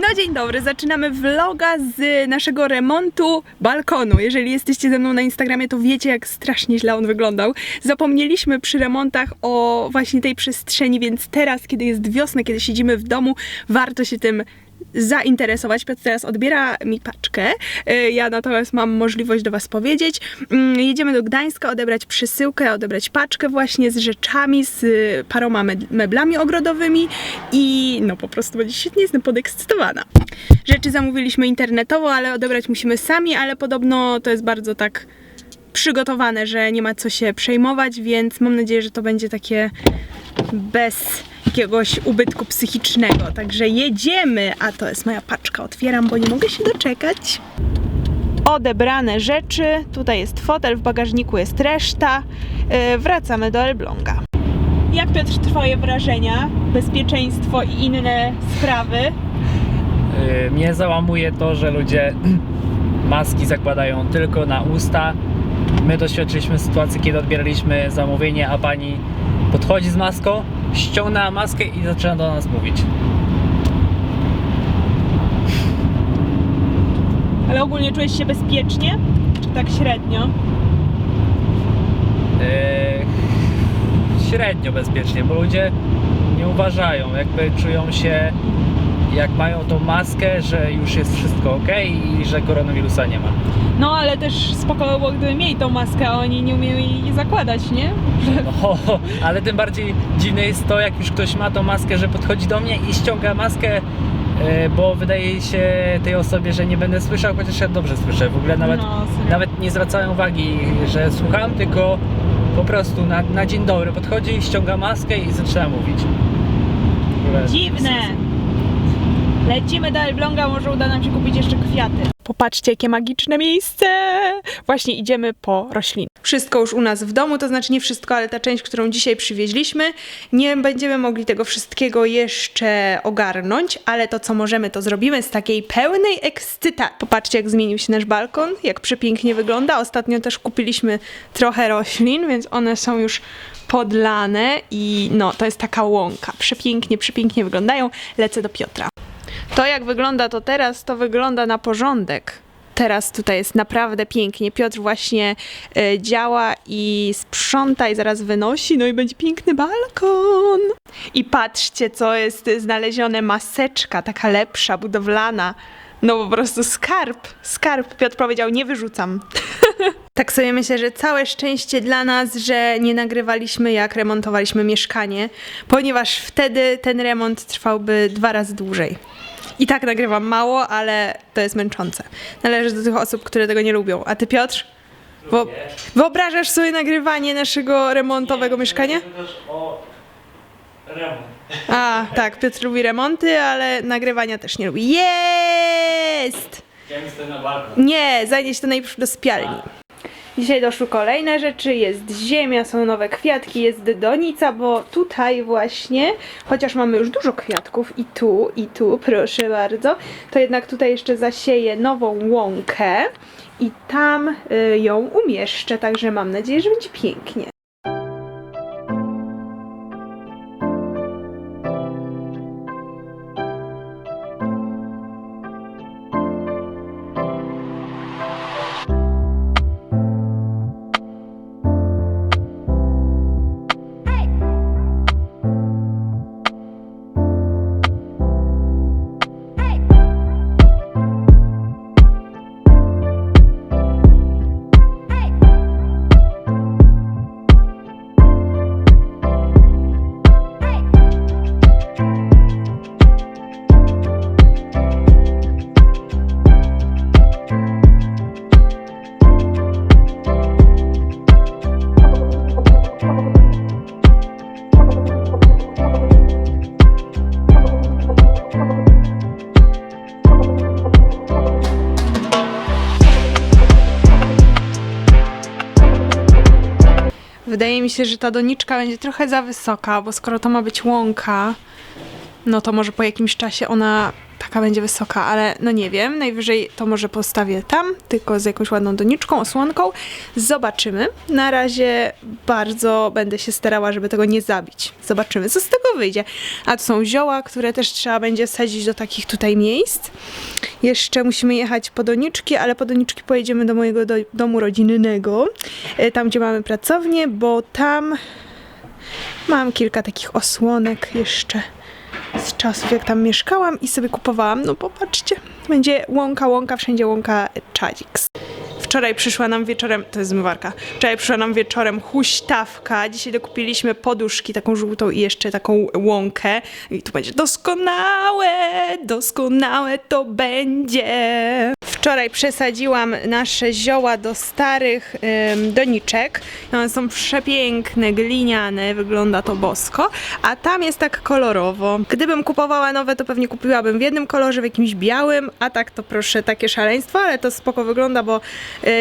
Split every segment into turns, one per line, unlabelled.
No dzień dobry, zaczynamy vloga z naszego remontu balkonu. Jeżeli jesteście ze mną na Instagramie, to wiecie jak strasznie źle on wyglądał. Zapomnieliśmy przy remontach o właśnie tej przestrzeni, więc teraz, kiedy jest wiosna, kiedy siedzimy w domu, warto się tym zainteresować. Piotr teraz odbiera mi paczkę. Y, Ja natomiast mam możliwość do Was powiedzieć. Mm, Jedziemy do Gdańska odebrać przesyłkę, odebrać paczkę właśnie z rzeczami, z y, paroma meblami ogrodowymi i no po prostu będzie świetnie, jestem podekscytowana. Rzeczy zamówiliśmy internetowo, ale odebrać musimy sami, ale podobno to jest bardzo tak przygotowane, że nie ma co się przejmować, więc mam nadzieję, że to będzie takie bez jakiegoś ubytku psychicznego. Także jedziemy, a to jest moja paczka. Otwieram, bo nie mogę się doczekać. Odebrane rzeczy, tutaj jest fotel, w bagażniku jest reszta. Yy, wracamy do Elbląga. Jak Piotr Twoje wrażenia? Bezpieczeństwo i inne sprawy?
Y, Mnie załamuje to, że ludzie maski zakładają tylko na usta. My doświadczyliśmy sytuacji, kiedy odbieraliśmy zamówienie, a pani podchodzi z maską, ściąga maskę i zaczyna do nas mówić.
Ale ogólnie czułeś się bezpiecznie? Czy tak średnio?
Yy, średnio bezpiecznie, bo ludzie nie uważają, jakby czują się, jak mają tą maskę, że już jest wszystko ok i że koronawirusa nie ma.
No ale też spoko było, gdyby mieli tą maskę, a oni nie umieją jej zakładać, nie?
No, ale tym bardziej dziwne jest to, jak już ktoś ma tą maskę, że podchodzi do mnie i ściąga maskę, e, bo wydaje się tej osobie, że nie będę słyszał, chociaż ja dobrze słyszę. W ogóle nawet,
No,
nawet nie zwracałem uwagi, że słucham, tylko po prostu na, na dzień dobry podchodzi, ściąga maskę i zaczyna mówić.
Dziwne. Lecimy do Elbląga, może uda nam się kupić jeszcze kwiaty. Popatrzcie, jakie magiczne miejsce! Właśnie idziemy po rośliny. Wszystko już u nas w domu, to znaczy nie wszystko, ale ta część, którą dzisiaj przywieźliśmy. Nie będziemy mogli tego wszystkiego jeszcze ogarnąć, ale to co możemy, to zrobimy z takiej pełnej ekscytacji. Popatrzcie, jak zmienił się nasz balkon, jak przepięknie wygląda. Ostatnio też kupiliśmy trochę roślin, więc one są już podlane i no, to jest taka łąka. Przepięknie, przepięknie wyglądają. Lecę do Piotra. To jak wygląda to teraz, to wygląda na porządek. Teraz tutaj jest naprawdę pięknie. Piotr właśnie e, działa i sprząta i zaraz wynosi, no i będzie piękny balkon. I patrzcie, co jest znalezione. Maseczka, taka lepsza, budowlana. No po prostu skarb, skarb. Piotr powiedział, nie wyrzucam. Tak sobie myślę, że całe szczęście dla nas, że nie nagrywaliśmy jak remontowaliśmy mieszkanie, ponieważ wtedy ten remont trwałby dwa razy dłużej. I tak nagrywam mało, ale to jest męczące. Należy do tych osób, które tego nie lubią. A ty, Piotr? Wo- wyobrażasz sobie nagrywanie naszego remontowego mieszkania?
o remont.
A, tak, Piotr lubi remonty, ale nagrywania też nie lubi. Jest!
Ja na balkon.
Nie, zanieś to najpierw do sypialni. Dzisiaj doszły kolejne rzeczy, jest ziemia, są nowe kwiatki, jest donica, bo tutaj właśnie, chociaż mamy już dużo kwiatków i tu, i tu, proszę bardzo, to jednak tutaj jeszcze zasieję nową łąkę i tam y, ją umieszczę, także mam nadzieję, że będzie pięknie. Się, że ta doniczka będzie trochę za wysoka, bo skoro to ma być łąka, no to może po jakimś czasie ona taka będzie wysoka, ale no nie wiem, najwyżej to może postawię tam, tylko z jakąś ładną doniczką, osłonką. Zobaczymy. Na razie bardzo będę się starała, żeby tego nie zabić. Zobaczymy, co z tego wyjdzie. A tu są zioła, które też trzeba będzie sadzić do takich tutaj miejsc. Jeszcze musimy jechać po doniczki, ale po doniczki pojedziemy do mojego do, domu rodzinnego, e, tam gdzie mamy pracownię, bo tam mam kilka takich osłonek jeszcze z czasów, jak tam mieszkałam i sobie kupowałam. No popatrzcie, będzie łąka, łąka, wszędzie łąka Czadziks. Wczoraj przyszła nam wieczorem, to jest zmywarka, wczoraj przyszła nam wieczorem huśtawka, dzisiaj dokupiliśmy poduszki, taką żółtą i jeszcze taką łąkę i to będzie doskonałe, doskonałe to będzie. Wczoraj przesadziłam nasze zioła do starych ym, doniczek. One są przepiękne, gliniane, wygląda to bosko, a tam jest tak kolorowo. Gdybym kupowała nowe, to pewnie kupiłabym w jednym kolorze, w jakimś białym, a tak to proszę, takie szaleństwo, ale to spoko wygląda, bo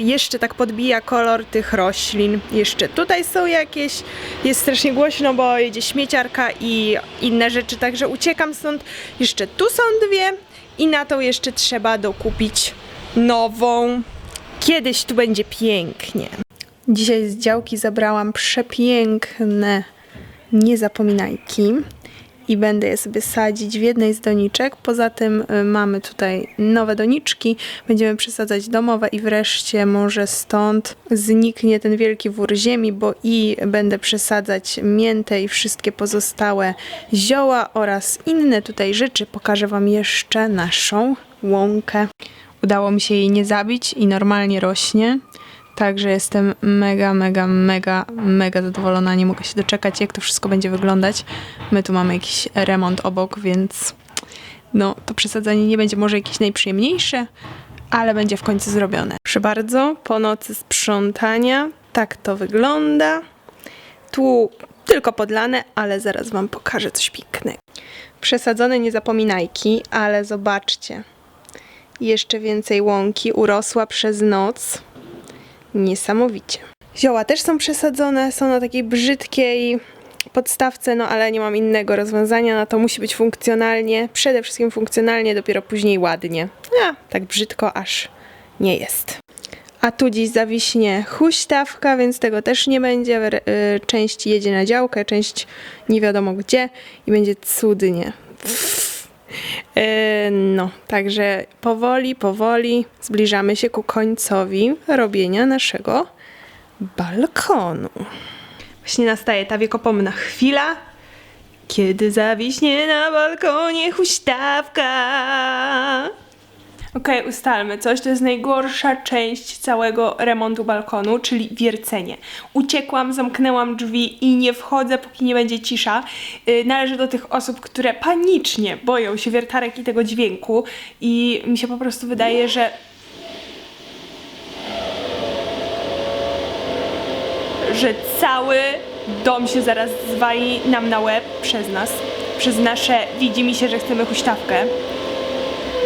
jeszcze tak podbija kolor tych roślin. Jeszcze tutaj są jakieś, jest strasznie głośno, bo jedzie śmieciarka i inne rzeczy, także uciekam stąd. Jeszcze tu są dwie i na tą jeszcze trzeba dokupić nową. Kiedyś tu będzie pięknie. Dzisiaj z działki zabrałam przepiękne niezapominajki i będę je sobie sadzić w jednej z doniczek. Poza tym y, mamy tutaj nowe doniczki, będziemy przesadzać domowe i wreszcie może stąd zniknie ten wielki wór ziemi, bo i będę przesadzać miętę i wszystkie pozostałe zioła oraz inne tutaj rzeczy. Pokażę Wam jeszcze naszą łąkę. Udało mi się jej nie zabić i normalnie rośnie. Także jestem mega, mega, mega, mega zadowolona. Nie mogę się doczekać, jak to wszystko będzie wyglądać. My tu mamy jakiś remont obok, więc no, to przesadzanie nie będzie może jakieś najprzyjemniejsze, ale będzie w końcu zrobione. Proszę bardzo, po nocy sprzątania tak to wygląda. Tu tylko podlane, ale zaraz Wam pokażę coś pięknego. Przesadzone niezapominajki, ale zobaczcie. Jeszcze więcej łąki urosła przez noc. Niesamowicie. Zioła też są przesadzone, są na takiej brzydkiej podstawce, no ale nie mam innego rozwiązania, na to musi być funkcjonalnie, przede wszystkim funkcjonalnie, dopiero później ładnie. A, tak brzydko aż nie jest. A tu dziś zawiśnie huśtawka, więc tego też nie będzie. Y, Część jedzie na działkę, część nie wiadomo gdzie i będzie cudnie. E, No, także powoli, powoli zbliżamy się ku końcowi robienia naszego balkonu. Właśnie nastaje ta wiekopomna chwila, kiedy zawiśnie na balkonie huśtawka. Okej, ustalmy coś. To jest najgorsza część całego remontu balkonu, czyli wiercenie. Uciekłam, zamknęłam drzwi i nie wchodzę, póki nie będzie cisza. Yy, należę do tych osób, które panicznie boją się wiertarek i tego dźwięku i mi się po prostu wydaje, że że cały dom się zaraz zwali nam na łeb przez nas, przez nasze widzi mi się, że chcemy huśtawkę.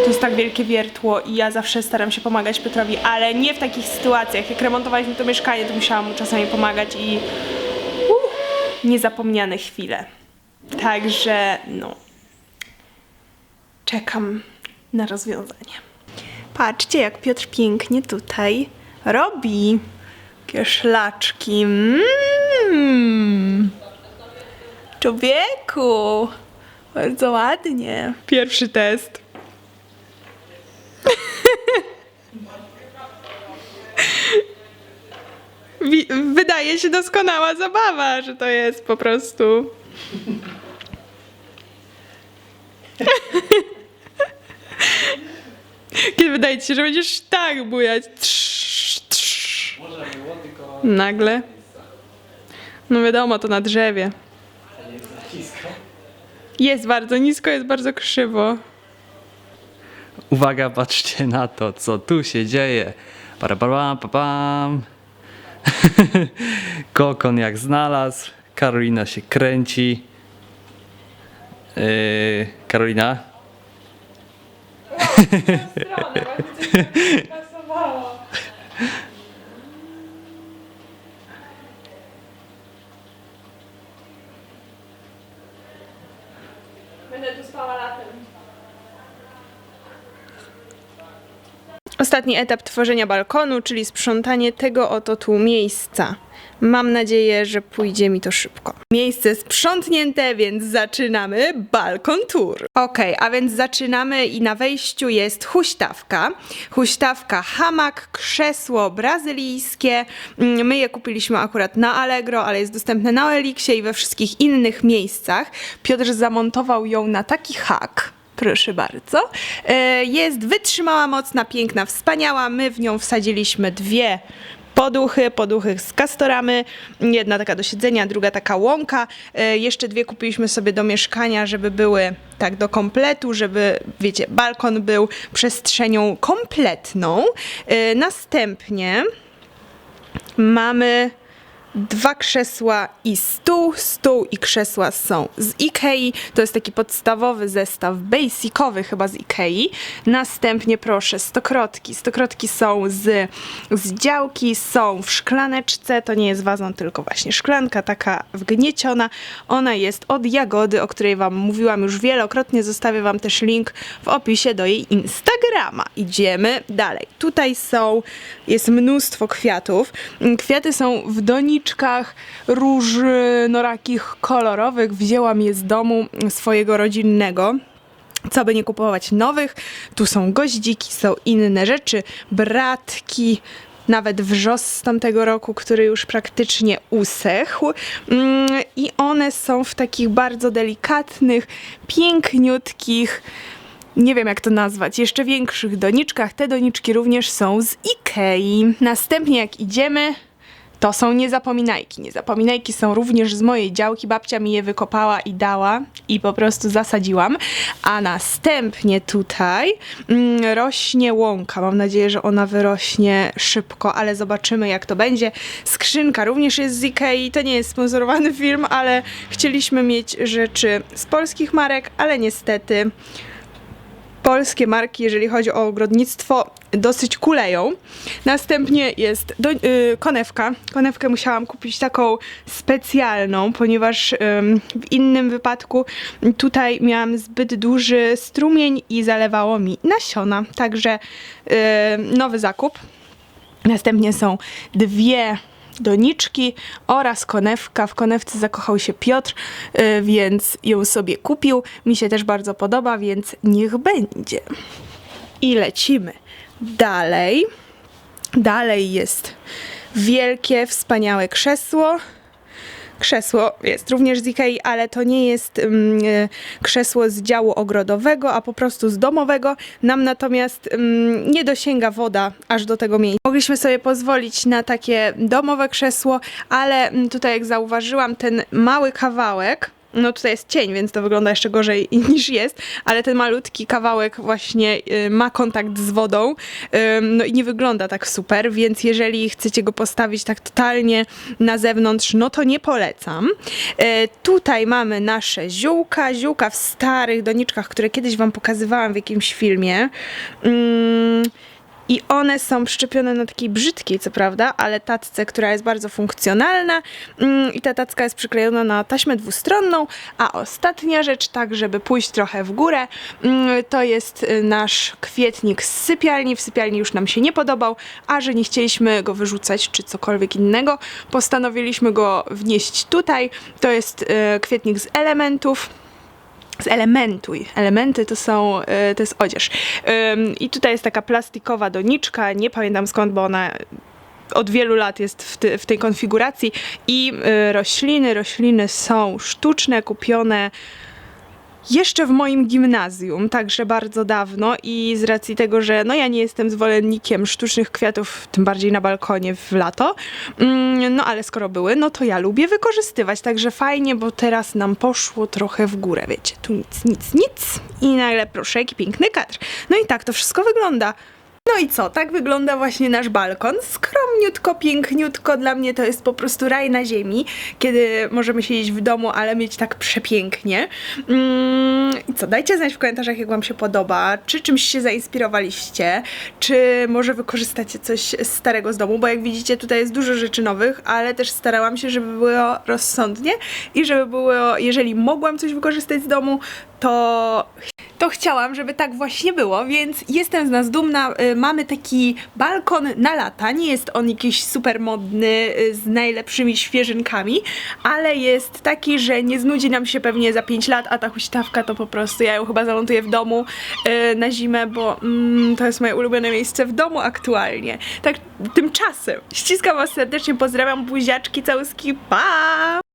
To jest tak wielkie wiertło i ja zawsze staram się pomagać Piotrowi, ale nie w takich sytuacjach. Jak remontowaliśmy to mieszkanie, to musiałam mu czasami pomagać i uh, niezapomniane chwile. Także no, czekam na rozwiązanie. Patrzcie, jak Piotr pięknie tutaj robi. Jakie szlaczki. Mmm. Człowieku, bardzo ładnie. Pierwszy test. Wydaje się doskonała zabawa, że to jest po prostu. Kiedy wydaje ci się, że będziesz tak bujać. Trz, trz. Nagle. No wiadomo, to na drzewie. Jest bardzo nisko, jest bardzo krzywo.
Uwaga, patrzcie na to, co tu się dzieje. Parabam, pam. Kokon jak znalazł. Karolina się kręci. Yy, Karolina?
Ostatni etap tworzenia balkonu, czyli sprzątanie tego oto tu miejsca. Mam nadzieję, że pójdzie mi to szybko. Miejsce sprzątnięte, więc zaczynamy balkon tour. Okej, a więc zaczynamy i na wejściu jest huśtawka. Huśtawka, hamak, krzesło brazylijskie. Mm, My je kupiliśmy akurat na Allegro, ale jest dostępne na Elixie i we wszystkich innych miejscach. Piotr zamontował ją na taki hak. Proszę bardzo. E, Jest wytrzymała, mocna, piękna, wspaniała. My w nią wsadziliśmy dwie poduchy, poduchy z kastoramy, jedna taka do siedzenia, druga taka łąka. E, Jeszcze dwie kupiliśmy sobie do mieszkania, żeby były tak do kompletu, żeby, wiecie, balkon był przestrzenią kompletną. E, Następnie mamy dwa krzesła i stół. Stół i krzesła są z Ikei. To jest taki podstawowy zestaw, basicowy chyba z Ikei. Następnie proszę, stokrotki. Stokrotki są z, z działki, są w szklaneczce. To nie jest wazon, tylko właśnie szklanka taka wgnieciona. Ona jest od Jagody, o której wam mówiłam już wielokrotnie. Zostawię wam też link w opisie do jej Instagrama. Idziemy dalej. Tutaj są, jest mnóstwo kwiatów. Kwiaty są w doniczkach różnorakich, kolorowych. Wzięłam je z domu swojego rodzinnego co by nie kupować nowych. Tu są goździki, są inne rzeczy, bratki, nawet wrzos z tamtego roku, który już praktycznie usechł. Mm, I one są w takich bardzo delikatnych, piękniutkich, nie wiem jak to nazwać, jeszcze większych doniczkach. Te doniczki również są z Ikei. Następnie jak idziemy, to są niezapominajki. Niezapominajki są również z mojej działki. Babcia mi je wykopała i dała i po prostu zasadziłam. A następnie tutaj mm, rośnie łąka. Mam nadzieję, że ona wyrośnie szybko, ale zobaczymy jak to będzie. Skrzynka również jest z Ikei. To nie jest sponsorowany film, ale chcieliśmy mieć rzeczy z polskich marek, ale niestety polskie marki, jeżeli chodzi o ogrodnictwo, dosyć kuleją. Następnie jest do, y, konewka. Konewkę musiałam kupić taką specjalną, ponieważ w innym wypadku tutaj miałam zbyt duży strumień i zalewało mi nasiona. Także y, nowy zakup. Następnie są dwie doniczki oraz konewka. W konewce zakochał się Piotr, y, więc ją sobie kupił. Mi się też bardzo podoba, więc niech będzie. I lecimy dalej. Dalej jest wielkie, wspaniałe krzesło. Krzesło jest również z Ikei, ale to nie jest mm, e, krzesło z działu ogrodowego, a po prostu z domowego. Nam natomiast mm, nie dosięga woda aż do tego miejsca. Mogliśmy sobie pozwolić na takie domowe krzesło, ale mm, tutaj jak zauważyłam, ten mały kawałek, no tutaj jest cień, więc to wygląda jeszcze gorzej niż jest, ale ten malutki kawałek właśnie y, ma kontakt z wodą, no i nie wygląda tak super, więc jeżeli chcecie go postawić tak totalnie na zewnątrz, no to nie polecam. E, tutaj mamy nasze ziółka, ziółka w starych doniczkach, które kiedyś wam pokazywałam w jakimś filmie. Ym, i one są przyczepione na takiej brzydkiej, co prawda, ale tacce, która jest bardzo funkcjonalna. Mm, I ta tacka jest przyklejona na taśmę dwustronną. A ostatnia rzecz, tak żeby pójść trochę w górę, mm, to jest y, nasz kwietnik z sypialni. W sypialni już nam się nie podobał, a że nie chcieliśmy go wyrzucać czy cokolwiek innego, postanowiliśmy go wnieść tutaj. To jest y, kwietnik z elementów z elementuj. Elementy to są, y, to jest odzież. I tutaj jest taka plastikowa doniczka, nie pamiętam skąd, bo ona od wielu lat jest w, w tej konfiguracji i y, rośliny, rośliny są sztuczne, kupione jeszcze w moim gimnazjum, także bardzo dawno i z racji tego, że no ja nie jestem zwolennikiem sztucznych kwiatów, tym bardziej na balkonie w lato, mm, no ale skoro były, no to ja lubię wykorzystywać, także fajnie, bo teraz nam poszło trochę w górę, wiecie, tu nic, nic, nic i nagle proszę, jaki piękny kadr. No i tak to wszystko wygląda. No i co, tak wygląda właśnie nasz balkon. Skromniutko, piękniutko. Dla mnie to jest po prostu raj na ziemi, kiedy możemy siedzieć w domu, ale mieć tak przepięknie. Mm, co, dajcie znać w komentarzach, jak Wam się podoba, czy czymś się zainspirowaliście, czy może wykorzystacie coś starego z domu, bo jak widzicie, tutaj jest dużo rzeczy nowych, ale też starałam się, żeby było rozsądnie i żeby było, jeżeli mogłam coś wykorzystać z domu, to to chciałam, żeby tak właśnie było, więc jestem z nas dumna. Mamy taki balkon na lata. Nie jest on jakiś super modny y, z najlepszymi świeżynkami, ale jest taki, że nie znudzi nam się pewnie za 5 lat, a ta huśtawka to po prostu ja ją chyba zamontuję w domu y, na zimę, bo mm, to jest moje ulubione miejsce w domu aktualnie. Tak tymczasem ściskam was serdecznie, pozdrawiam buziaczki, całuski, pa!